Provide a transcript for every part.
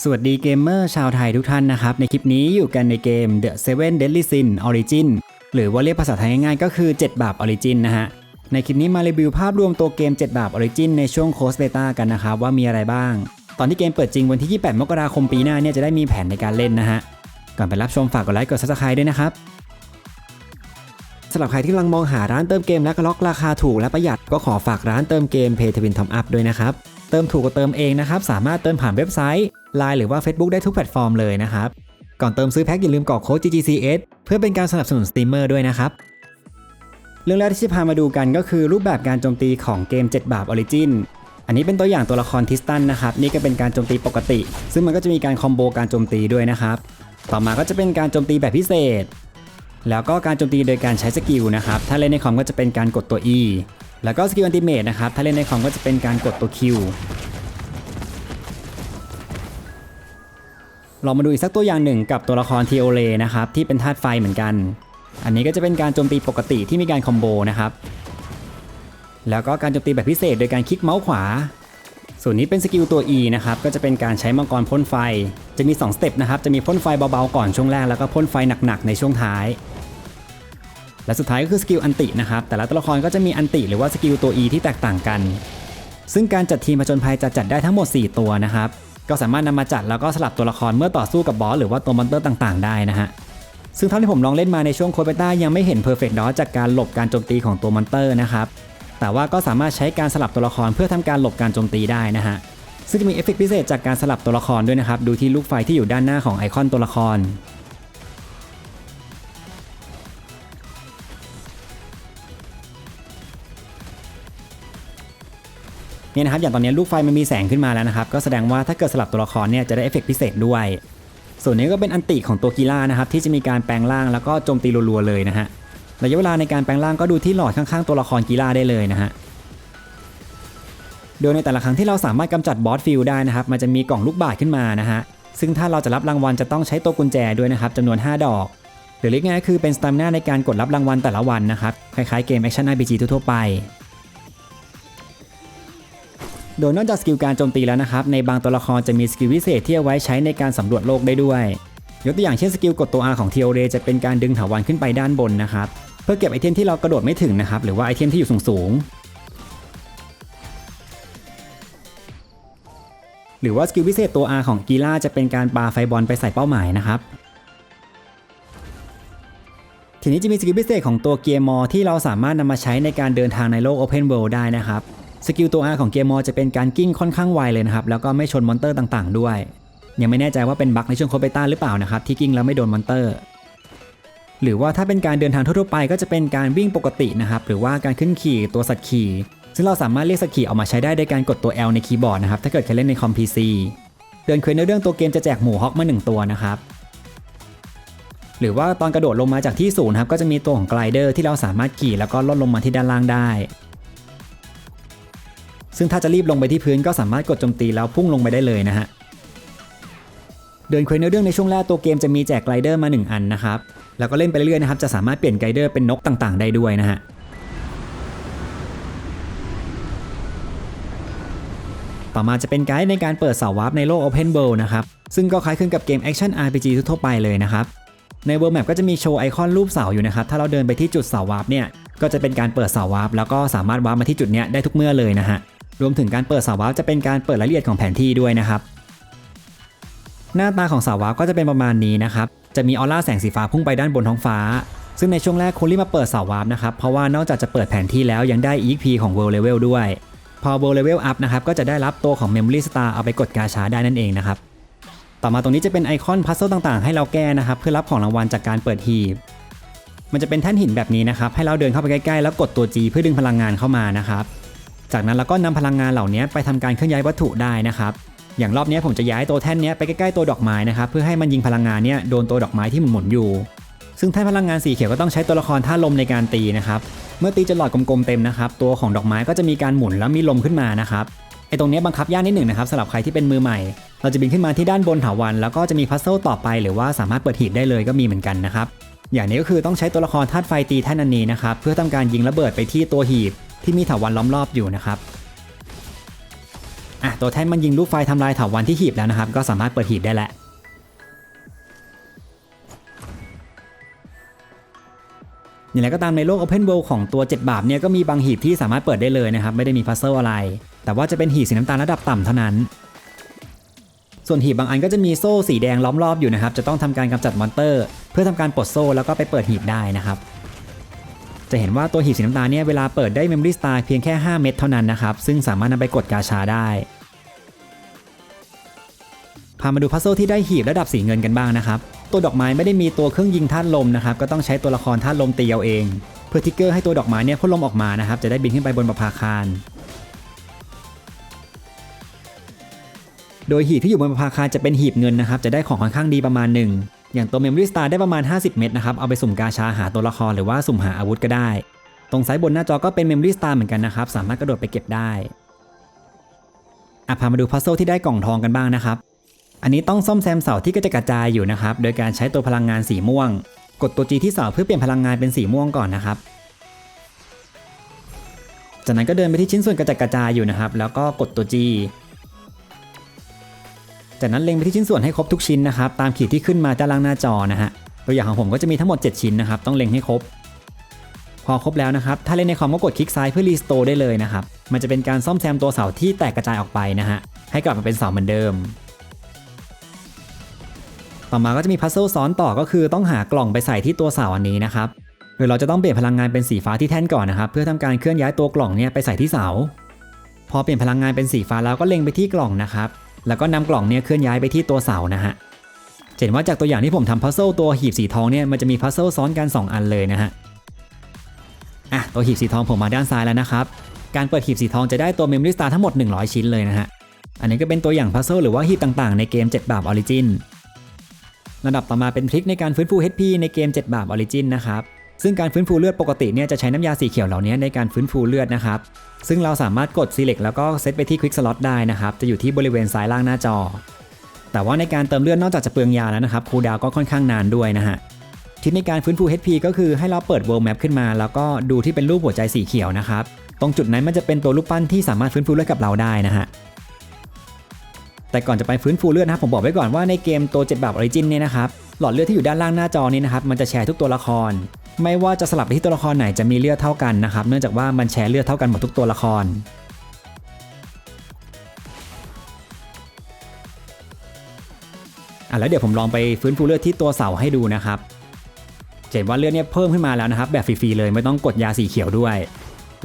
สวัสดีเกมเมอร์ชาวไทยทุกท่านนะครับ ในคลิปนี้อยู่กันในเกม The Seven Deadly Sin Origin หรือว่าเรียกภาษาไทยง่ายๆก็คือ 7 บาป Origin นะฮะ ในคลิปนี้มารีวิวภาพรวมตัวเกม 7 บาป Origin ในช่วงโคสเบต้ากันนะครับ ว่ามีอะไรบ้าง ตอนที่เกมเปิดจริงวันที่ 28 มกราคมปีหน้าเนี่ยจะได้มีแผนในการเล่นนะฮะ ก่อนไปรับชมฝากกดไลค์กด Subscribe ด้วยนะครับสำหรับใครที่กำลังมองหาร้านเติมเกมและกล็อกราคาถูกและประหยัดก็ขอฝากร้านเติมเกม Pay t Win Top Up ด้วยนะครับ เติมถูกก็เติมเองนะครับ สามารถเติมผ่านเว็บไซต์ Line หรือว่า Facebook ได้ทุกแพลตฟอร์มเลยนะครับ ก่อนเติมซื้อแพ็คอย่าลืมกรอกโค้ด GGCS เพื่อเป็นการสนับสนุนสตรีมเมอร์ด้วยนะครับ เรื่องแรกที่จะพามาดูกันก็คือรูปแบบการโจมตีของเกม 7 บาป Origin อันนี้เป็นตัวอย่างตัวละครทิสตันนะครับนี่ก็เป็นการโจมตีปกติ ซึ่งมันก็จะมีการคอมโบการโจมตีด้วยนะครับ ต่อมาก็จะเป็นการโจมตีแบบพิเศษ แล้วก็การโจมตีโดยการใช้สกิลนะครับ ถ้าเล่นในคอมก็จะเป็นการกดตัว E แล้วก็สกิลอันติเมทนะครับ ถ้าเล่นในคอมก็จะเป็นการกดตัว Q ลองมาดูอีกสักตัวอย่างหนึ่งกับตัวละครทีโอเลนะครับที่เป็นธาตุไฟเหมือนกัน อันนี้ก็จะเป็นการโจมตีปกติที่มีการคอมโบนะครับ แล้วก็การโจมตีแบบพิเศษโดยการคลิกเมาส์ขวา ส่วนนี้เป็นสกิลตัว E นะครับก็จะเป็นการใช้มังกรพ่นไฟ จะมี2สเต็ปนะครับจะมีพ่นไฟเบาๆก่อนช่วงแรกแล้วก็พ่นไฟหนักๆในช่วงท้าย และสุดท้ายก็คือสกิลอันตินะครับแต่ละตัวละครก็จะมีอันติหรือว่าสกิลตัว E ที่แตกต่างกัน ซึ่งการจัดทีมผจญภัยจะจัดได้ทั้งหมด 4 ตัวนะครับ ก็สามารถนำมาจัดแล้วก็สลับตัวละครเมื่อต่อสู้กับบอสหรือว่าตัวมอนเตอร์ต่างๆ ได้นะฮะซึ่งเท่าที่ผมลองเล่นมาในช่วงโคเบต้ายังไม่เห็นเพอร์เฟกต์ดอจากการหลบการโจมตีของตัวมอนเตอร์นะครับแต่ว่าก็สามารถใช้การสลับตัวละครเพื่อทำการหลบการโจมตีได้นะฮะซึ่งจะมีเอฟเฟกต์พิเศษจากการสลับตัวละครด้วยนะครับดูที่ลูกไฟที่อยู่ด้านหน้าของไอคอนตัวละคร เนี่ยนะครับอย่างตอนนี้ลูกไฟมันมีแสงขึ้นมาแล้วนะครับก็แสดงว่าถ้าเกิดสลับตัวละครเนี่ยจะได้เอฟเฟกต์พิเศษด้วย ส่วนนี้ก็เป็นอันติของตัวกีฬานะครับที่จะมีการแปลงร่างแล้วก็โจมตีรัวๆเลยนะฮะระยะเวลาในการแปลงร่างก็ดูที่หลอดข้างๆตัวละครกีฬาได้เลยนะฮะโดยในแต่ละครั้งที่เราสามารถกำจัดบอสฟิลได้นะครับมันจะมีกล่องลูกบาศก์ขึ้นมานะฮะซึ่งถ้าเราจะรับรางวัลจะต้องใช้ตัวกุญแจด้วยนะครับจำนวน 5 ดอก หรือเรียกง่ายคือเป็นสตามิน่าในการกดรับรางวัลแต่ละวันนะครับคล้ายๆเกมแอคชั่น RPG ทั่วๆไป โดยนอกจากสกิลการโจมตีแล้วนะครับ ในบางตัวละครจะมีสกิลพิเศษที่เอาไว้ใช้ในการสำรวจโลกได้ด้วย ยกตัวอย่างเช่นสกิลกดตัว R ของเทียเรจะเป็นการดึงถาวรขึ้นไปด้านบนนะครับ เพื่อเก็บไอเทมที่เรากระโดดไม่ถึงนะครับ หรือว่าไอเทมที่อยู่สูงๆหรือว่าสกิลพิเศษตัว R ของกีฬาจะเป็นการปาไฟบอลไปใส่เป้าหมายนะครับทีนี้จะมีสกิลพิเศษของตัวเกียร์มอที่เราสามารถนำมาใช้ในการเดินทางในโลก Open World ได้นะครับ สกิลตัว R ของเกียร์มอจะเป็นการกิ้งค่อนข้างไวเลยนะครับ แล้วก็ไม่ชนมอนเตอร์ต่างๆ ด้วย ยังไม่แน่ใจว่าเป็นบั๊กในช่วงโคเบต้าหรือเปล่านะครับ ที่กิ้งแล้วไม่โดนมอนเตอร์ หรือว่าถ้าเป็นการเดินทางทั่วๆไปก็จะเป็นการวิ่งปกตินะครับ หรือว่าการขึ้นขี่ตัวสัตว์ขี่ ซึ่งเราสามารถเรียกสัตว์ขี่ออกมาใช้ได้โดยการกดตัว L ในคีย์บอร์ดนะครับ ถ้าเกิดใครเล่นในคอม PC เดินเควสในเรื่องตัวเกมจะแจกหมูฮอกมาหนึ่งตัวนะครับ หรือว่าตอนกระโดดลงมาจากที่สูงครับก็จะมีตัวของไกลเดอร์ที่เราสามารถขี่แล้วก็ลดลงมาที่ด้านล่างได้ ซึ่งถ้าจะรีบลงไปที่พื้นก็สามารถกดโจมตีแล้วพุ่งลงไปได้เลยนะฮะเดินเควสในเรื่องในช่วงแรกตัวเกมจะมีแจกไกลเดอร์มา 1 อันนะครับ แล้วก็เล่นไปเรื่อยๆนะครับ จะสามารถเปลี่ยนไกลเดอร์เป็นนกต่างๆ ได้ด้วยนะฮะต่อมาจะเป็นไกด์ในการเปิดเสาวาร์ปในโลก Open World นะครับ ซึ่งก็คล้ายคลึงกับเกม Action RPG ทั่วๆไปเลยนะครับ ใน World Map ก็จะมีโชว์ไอคอนรูปเสาอยู่นะครับ ถ้าเราเดินไปที่จุดเสาวาร์ปเนี่ย ก็จะเป็นการเปิดเสาวาร์ปแล้วก็สามารถวาร์ปมาที่จุดเนี้ยได้ทุกเมื่อเลยนะฮะ รวมถึงการเปิดเสาวาร์ปจะเป็นการเปิดรายละเอียดของแผนที่ด้วยนะครับ หน้าตาของเสาวาร์ปก็จะเป็นประมาณนี้นะครับ จะมีออร่าแสงสีฟ้าพุ่งไปด้านบนท้องฟ้า ซึ่งในช่วงแรกคุณรีบมาเปิดเสาวาร์ปนะครับ เพราะว่านอกจากจะเปิดแผนที่แล้วยังได้ EXP ของ World Level ด้วย พอ World Level Up นะครับก็จะได้รับตัวของ Memory Star เอาไปกดกาชาได้นั่นเองนะครับ ต่อมาตรงนี้จะเป็นไอคอนพัซเซิลต่างๆ ให้เราแก้นะครับเพื่อรับของรางวัลจากการเปิดหีบ มันจะเป็นแท่นหินแบบนี้นะครับให้เราเดินเข้าไปใกล้ๆแล้วกดตัว G เพื่อดึงพลังงานเข้ามานะครับ จากนั้นเราก็นำพลังงานเหล่านี้ไปทำการเคลื่อนย้ายวัตถุได้นะครับอย่างรอบนี้ผมจะย้ายตัวแท่นนี้ไปใกล้ๆตัวดอกไม้นะครับเพื่อให้มันยิงพลังงานเนี้ยโดนตัวดอกไม้ที่หมุนๆอยู่ ซึ่งแท่นพลังงานสีเขียวก็ต้องใช้ตัวละครท่าลมในการตีนะครับเมื่อตีจนหลอดกลมๆเต็มนะครับตัวของดอกไม้ก็จะมีการหมุนแล้วมีลมขึ้นมานะครับไอ้ตรงนี้บังคับยากนิดหนึ่งนะครับสำหรับใครที่เป็นมือใหม่ เราจะบินขึ้นมาที่ด้านบนถาวรแล้วก็จะมีพัซเซิลต่อไป หรือว่าสามารถเปิดหีบได้เลยก็มีเหมือนกันนะครับอย่างนี้ก็คือต้องใช้ตัวละครธาตุไฟตีแท่นอันนี้นะครับเพื่อทำการยิงระเบิดไปที่ตัวหีบ ที่มีถาวรล้อมรอบอยู่นะครับอะตัวแท่นมันยิงลูกไฟทำลายเถาวันที่หีบแล้วนะครับ ก็สามารถเปิดหีบได้แล้วอย่างไรก็ตามในโลก Open World ของตัว 7 บาปเนี่ยก็มีบางหีบที่สามารถเปิดได้เลยนะครับ ไม่ได้มีพัซเซิลอะไร แต่ว่าจะเป็นหีบสีน้ำตาลระดับต่ำเท่านั้น ส่วนหีบบางอันก็จะมีโซ่สีแดงล้อมรอบอยู่นะครับ จะต้องทำการกำจัดมอนเตอร์ เพื่อทำการปลดโซ่แล้วก็ไปเปิดหีบได้นะครับ จะเห็นว่าตัวหีบสีน้ำตาลเนี่ยเวลาเปิดได้ Memory Star เพียงแค่ 5 เม็ดเท่านั้นนะครับ ซึ่งสามารถนำไปกดกาชาได้ พามาดูพัซเซิลที่ได้หีบระดับสีเงินกันบ้างนะครับ ตัวดอกไม้ไม่ได้มีตัวเครื่องยิงธาตุลมนะครับ ก็ต้องใช้ตัวละครธาตุลมตีเอาเอง เพื่อทิกเกอร์ให้ตัวดอกไม้เนี่ยพ่นลมออกมานะครับ จะได้บินขึ้นไปบนประภาคารโดยหีบที่อยู่บนประภาคารจะเป็นหีบเงินนะครับ จะได้ของค่อนข้างดีประมาณหนึ่ง อย่างตัว Memory Star ได้ประมาณ 50 เม็ดนะครับ เอาไปสุ่มกาชาหาตัวละครหรือว่าสุ่มหาอาวุธก็ได้ ตรงซ้ายบนหน้าจอก็เป็น Memory Star เหมือนกันนะครับ สามารถกระโดดไปเก็บได้อะพามาดูพัซเซิลที่ได้กล่องทองกันบ้างนะครับ อันนี้ต้องซ่อมแซมเสาที่กระจกระจายอยู่นะครับ โดยการใช้ตัวพลังงานสีม่วง กดตัว G ที่เสาเพื่อเปลี่ยนพลังงานเป็นสีม่วงก่อนนะครับ จากนั้นก็เดินไปที่ชิ้นส่วนกระจกระจายอยู่นะครับ แล้วก็กดตัว G จากนั้นเล็งไปที่ชิ้นส่วนให้ครบทุกชิ้นนะครับตามขีดที่ขึ้นมาด้านล่างหน้าจอนะฮะตัวอย่างของผมก็จะมีทั้งหมด 7 ชิ้นนะครับต้องเล็งให้ครบ พอครบแล้วนะครับถ้าเล่นในคอมก็กดคลิกซ้ายเพื่อรีสโตร์ได้เลยนะครับมันจะเป็นการซ่อมแซมตัวเสาที่แตกกระจายออกไปนะฮะให้กลับมาเป็นเสาเหมือนเดิม ต่อมาก็จะมีพัซเซิลซ้อนต่อก็คือต้องหากล่องไปใส่ที่ตัวเสาอันนี้นะครับโดยเราจะต้องเปลี่ยนพลังงานเป็นสีฟ้าที่แท่นก่อนนะครับเพื่อทำการเคลื่อนย้ายตัวกล่องเนี่ยไปใส่ที่เสาพอเปลี่ยนพลังงานเป็นสีฟ้าแล้วก็เล็งไปที่กล่องนะครับ แล้วก็นำกล่องเนี่ยเคลื่อนย้ายไปที่ตัวเสานะฮะเห็นว่าจากตัวอย่างที่ผมทำพัซเซิลตัวหีบสีทองเนี่ยมันจะมีพัซเซิลซ้อนกัน 2 อันเลยนะฮะอะตัวหีบสีทองผมมาด้านซ้ายแล้วนะครับ การเปิดหีบสีทองจะได้ตัว Memory Star ทั้งหมด 100 ชิ้นเลยนะฮะอันนี้ก็เป็นตัวอย่างพัซเซิลหรือว่าหีบต่างๆในเกม 7 บาป Origin ระดับต่อมาเป็นทริคในการฟื้นฟู HP ในเกม 7 บาป Origin นะครับ ซึ่งการฟื้นฟูเลือดปกติเนี่ยจะใช้น้ำยาสีเขียวเหล่านี้ในการฟื้นฟูเลือดนะครับ ซึ่งเราสามารถกด select แล้วก็เซตไปที่ quick slot ได้นะครับ จะอยู่ที่บริเวณซ้ายล่างหน้าจอ แต่ว่าในการเติมเลือดนอกจากจะเปลืองยาแล้วนะครับคูลดาวก็ค่อนข้างนานด้วยนะฮะทิศในการฟื้นฟู HP ก็คือให้เราเปิด world map ขึ้นมา แล้วก็ดูที่เป็นรูปหัวใจสีเขียวนะครับ ตรงจุดนั้นมันจะเป็นตัวรูปปั้นที่สามารถฟื้นฟูเลือดกับเราได้นะฮะแต่ก่อนจะไปฟื้นฟูเลือดนะผมบอกไว้ก่อนว่าในเกมตัว7บาป Origin เนี่ยนะครับ หลอดเลือดที่อยู่ด้านล่างหน้าจอนี้นะครับมันจะแชร์ทุกตัวละคร ไม่ว่าจะสลับไปที่ตัวละครไหนจะมีเลือดเท่ากันนะครับ เนื่องจากว่ามันแชร์เลือดเท่ากันหมดทุกตัวละครอะแล้วเดี๋ยวผมลองไปฟื้นฟูเลือดที่ตัวเสาให้ดูนะครับเห็นว่าเลือดเนี่ยเพิ่มขึ้นมาแล้วนะครับ แบบฟรีๆเลยไม่ต้องกดยาสีเขียวด้วย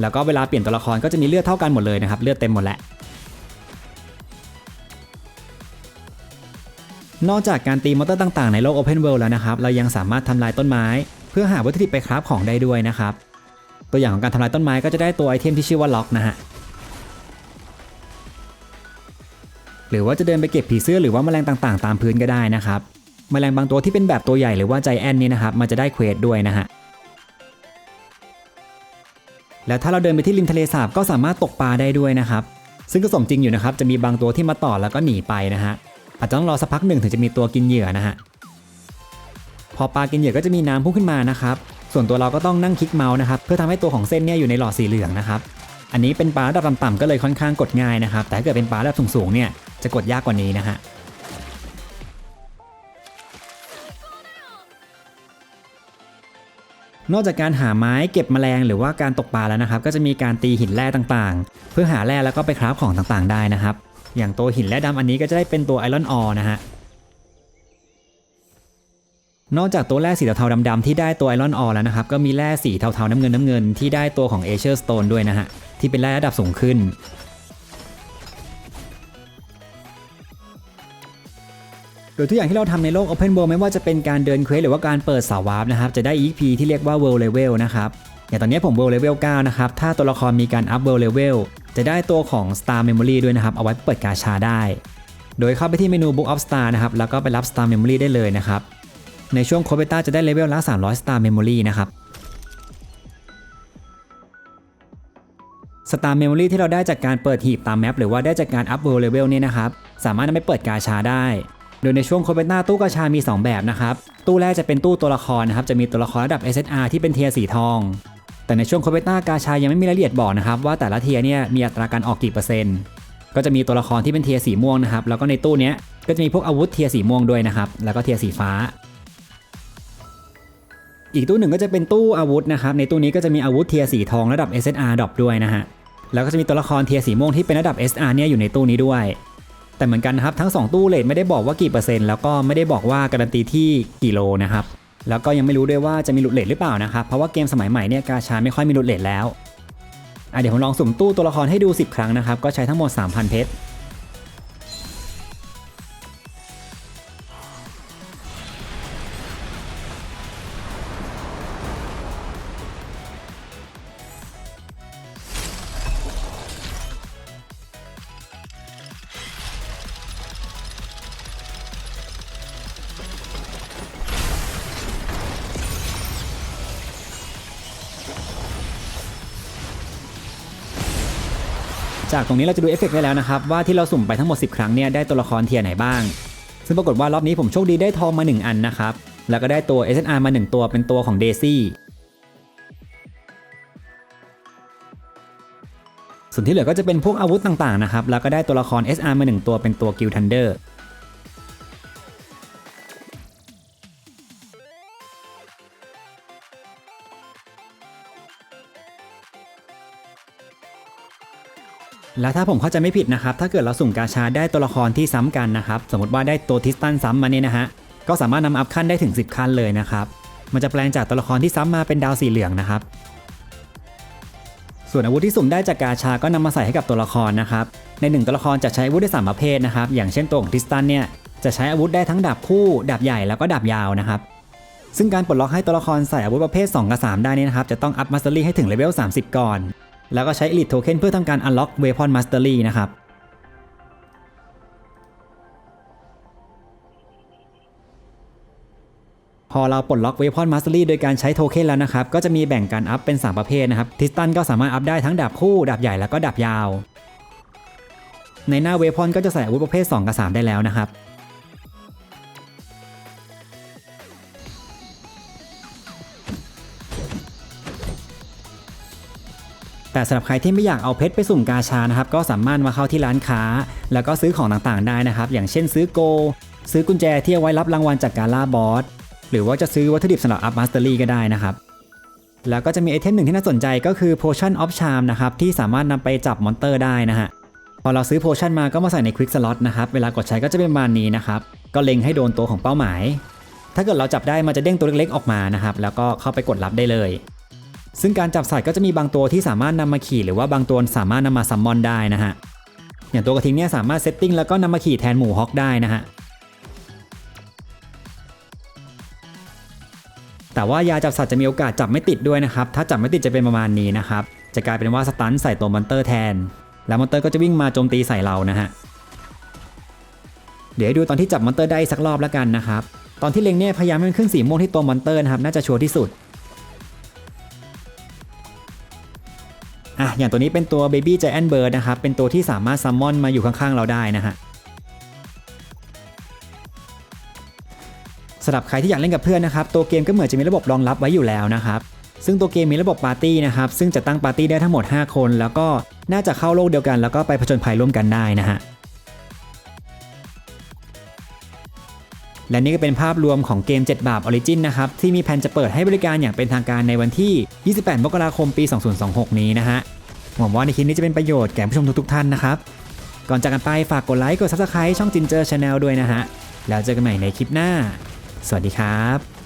แล้วก็เวลาเปลี่ยนตัวละครก็จะมีเลือดเท่ากันหมดเลยนะครับ เลือดเต็มหมดแหละ นอกจากการตีมอนเตอร์ต่างๆ ในโลก Open World แล้วนะครับ เรายังสามารถทำลายต้นไม้ เพื่อหาวัตถุดิบไปคราฟของได้ด้วยนะครับ ตัวอย่างของการทำลายต้นไม้ก็จะได้ตัวไอเทมที่ชื่อว่าล็อกนะฮะ หรือว่าจะเดินไปเก็บผีเสื้อหรือว่าแมลงต่างๆ ตามพื้นก็ได้นะครับ แมลงบางตัวที่เป็นแบบตัวใหญ่หรือว่าใจแอนนี่นะครับ มันจะได้เควสด้วยนะฮะ แล้วถ้าเราเดินไปที่ริมทะเลสาบก็สามารถตกปลาได้ด้วยนะครับ ซึ่งก็สมจริงอยู่นะครับ จะมีบางตัวที่มาต่อแล้วก็หนีไปนะฮะ อาจจะต้องรอสักพักหนึ่งถึงจะมีตัวกินเหยื่อนะฮะพอปลากินเหยื่อก็จะมีน้ำพุ่งขึ้นมานะครับ ส่วนตัวเราก็ต้องนั่งคลิกเมาส์นะครับ เพื่อทำให้ตัวของเส้นเนี่ยอยู่ในหลอดสีเหลืองนะครับ อันนี้เป็นปลาระดับต่ำๆก็เลยค่อนข้างกดง่ายนะครับ แต่ถ้าเกิดเป็นปลาระดับสูงๆเนี่ยจะกดยากกว่านี้นะฮะ นอกจากการหาไม้เก็บแมลงหรือว่าการตกปลาแล้วนะครับ ก็จะมีการตีหินแร่ต่างๆ เพื่อหาแร่แล้วก็ไปคราฟของต่างๆได้นะครับ อย่างตัวหินแร่ดำอันนี้ก็จะได้เป็นตัวไอรอนออนะฮะนอกจากตัวแร่สีเทาๆดำๆที่ได้ตัวไอรอนออแล้วนะครับ ก็มีแร่สีเทาๆน้ำเงินน้ำเงินที่ได้ตัวของเอเชอร์สโตนด้วยนะฮะ ที่เป็นแร่ระดับสูงขึ้น โดยทุกอย่างที่เราทำในโลก Open World ไม่ว่าจะเป็นการเดินเควสหรือว่าการเปิดสาวาร์ปนะครับ จะได้ EP ที่เรียกว่า World Level นะครับ อย่างตอนนี้ผม World Level 9นะครับ ถ้าตัวละครมีการอัพ World Level จะได้ตัวของ Star Memory ด้วยนะครับ เอาไว้เปิดกาชาได้ โดยเข้าไปที่เมนู Book of Star นะครับ แล้วก็ไปรับ Star Memory ได้เลยนะครับ ในช่วงโคเบต้าจะได้เลเวลละ 300 Star Memory นะครับ Star Memory ที่เราได้จากการเปิดหีบตามแมปหรือว่าได้จากการอัพ World Level เนี่ยนะครับ สามารถนำไปเปิดกาชาได้โดยในช่วงโคเบต้าตู้กาชา มี 2 แบบนะครับ ตู้แรกจะเป็นตู้ตัวละครนะครับ จะมีตัวละครระดับ SSR ที่เป็นเทียร์สีทอง แต่ในช่วงโคเบต้ากาชายังไม่มีรายละเอียดบอกนะครับว่าแต่ละเทียเนี่ยมีอัตราการออกกี่เปอร์เซ็นต์ ก็จะมีตัวละครที่เป็นเทียสีม่วงนะครับ แล้วก็ในตู้เนี้ยก็จะมีพวกอาวุธเทียสีม่วงด้วยนะครับ แล้วก็เทียสีฟ้า อีกตู้หนึ่งก็จะเป็นตู้อาวุธนะครับ ในตู้นี้ก็จะมีอาวุธเทียสีทองระดับ SSR ดรอปด้วยนะฮะ แล้วก็จะมีตัวละครเทียสีม่วงที่เป็นระดับ SR เนี่ยอยู่ในตู้นี้ด้วย แต่เหมือนกันนะครับทั้ง 2 ตู้เลทไม่ได้บอกว่ากี่เปอร์เซ็นต์แล้วก็ไม่ได้บอกว่าการันตีที่กี่โลนะครับ แล้วก็ยังไม่รู้ด้วยว่าจะมีหลุดเลทหรือเปล่านะครับ เพราะว่าเกมสมัยใหม่เนี่ยกาชาไม่ค่อยมีหลุดเลทแล้วเดี๋ยวผมลองสุ่มตู้ตัวละครให้ดู 10 ครั้งนะครับ ก็ใช้ทั้งหมด 3,000 เพชร จากตรงนี้เราจะดูเอฟเฟกต์ได้แล้วนะครับว่าที่เราสุ่มไปทั้งหมด 10 ครั้งเนี่ยได้ตัวละครเทียร์ไหนบ้าง ซึ่งปรากฏว่ารอบนี้ผมโชคดีได้ทองมา 1 อันนะครับ แล้วก็ได้ตัว SNR มา 1 ตัวเป็นตัวของเดซี่ส่วนที่เหลือก็จะเป็นพวกอาวุธต่างๆนะครับแล้วก็ได้ตัวละคร SR มา 1 ตัวเป็นตัวกิลทันเดอร์ แล้วถ้าผมเข้าใจไม่ผิดนะครับ ถ้าเกิดเราสุ่มกาชาได้ตัวละครที่ซ้ำกันนะครับ สมมติว่าได้ตัวทิสตันซ้ำมาเนี่ยนะฮะ ก็สามารถนำอัพขั้นได้ถึง 10 ขั้นเลยนะครับ มันจะแปลงจากตัวละครที่ซ้ำมาเป็นดาวสีเหลืองนะครับ ส่วนอาวุธที่สุ่มได้จากกาชาก็นำมาใส่ให้กับตัวละครนะครับ ในหนึ่งตัวละครจะใช้อาวุธได้สามประเภทนะครับ อย่างเช่นตัวของทิสตันเนี่ย จะใช้อาวุธได้ทั้งดาบคู่ ดาบใหญ่แล้วก็ดาบยาวนะครับซึ่งการปลดล็อกให้ตัวละครใส่อาวุธประเภท 2 กับ 3 ได้นี่นะครับ จะต้องอัพมาสเตอรี่ให้ถึงเลเวล 30 ก่อน แล้วก็ใช้ Elite Token เพื่อทำการ Unlock Weapon Mastery นะครับพอเราปลดล็อก Weapon Mastery โดยการใช้โทเค็นแล้วนะครับ ก็จะมีแบ่งการอัพเป็น 3 ประเภทนะครับ ทิสตันก็สามารถอัพได้ทั้งดาบคู่ ดาบใหญ่แล้วก็ดาบยาว ในหน้า Weapon ก็จะใส่อาวุธประเภท 2 กับ 3 ได้แล้วนะครับ แต่สำหรับใครที่ไม่อยากเอาเพชรไปสุ่มกาชานะครับก็สามารถมาเข้าที่ร้านค้า แล้วก็ซื้อของต่างๆได้นะครับ อย่างเช่นซื้อโก ซื้อกุญแจที่เอาไว้รับรางวัลจากการล่าบอสหรือว่าจะซื้อวัตถุดิบสำหรับอัพมาสเตอรี่ก็ได้นะครับแล้วก็จะมีไอเทมหนึ่งที่น่าสนใจก็คือ Potion of Charm นะครับที่สามารถนำไปจับมอนเตอร์ได้นะฮะพอเราซื้อโพชั่นมาก็มาใส่ในควิกสล็อตนะครับเวลากดใช้ก็จะเป็นประมาณนี้นะครับก็เล็งให้โดนตัวของเป้าหมาย ถ้าเกิดเราจับได้มันจะเด้งตัวเล็กๆออกมานะครับแล้วก็เข้าไปกดรับได้เลย ซึ่งการจับสัตว์ก็จะมีบางตัวที่สามารถนำมาขี่หรือว่าบางตัวสามารถนำมาซัมมอนได้นะฮะ อย่างตัวกระทิงเนี่ยสามารถเซตติ้งแล้วก็นำมาขี่แทนหมูฮอกได้นะฮะ แต่ว่ายาจับสัตว์จะมีโอกาสจับไม่ติดด้วยนะครับ ถ้าจับไม่ติดจะเป็นประมาณนี้นะครับ จะกลายเป็นว่าสตันใส่ตัวมอนเตอร์แทน แล้วมอนเตอร์ก็จะวิ่งมาโจมตีใส่เรานะฮะ เดี๋ยวดูตอนที่จับมอนเตอร์ได้สักรอบแล้วกันนะครับ ตอนที่เล็งเนี่ยพยายามให้มันขึ้นสีม่วงที่ตัวมอนเตอร์นะครับน่าจะชัวร์ที่สุด อะอย่างตัวนี้เป็นตัว Baby Giant Bird นะครับ เป็นตัวที่สามารถซัมมอนมาอยู่ข้างๆเราได้นะฮะสำหรับใครที่อยากเล่นกับเพื่อนนะครับ ตัวเกมก็เหมือนจะมีระบบรองรับไว้อยู่แล้วนะครับ ซึ่งตัวเกมมีระบบปาร์ตี้นะครับ ซึ่งจะตั้งปาร์ตี้ได้ทั้งหมด 5 คน แล้วก็น่าจะเข้าโลกเดียวกัน แล้วก็ไปผจญภัยร่วมกันได้นะฮะ และนี่ก็เป็นภาพรวมของเกม 7 บาป Origin นะครับ ที่มีแผนจะเปิดให้บริการอย่างเป็นทางการในวันที่ 28 มกราคมปี 2026 นี้นะฮะหวังว่าในคลิปนี้จะเป็นประโยชน์แก่ผู้ชมทุกๆท่านนะครับ ก่อนจากกันไปฝากกดไลค์กด Subscribe ช่อง Ginger Channel ด้วยนะฮะแล้วเจอกันใหม่ในคลิปหน้า สวัสดีครับ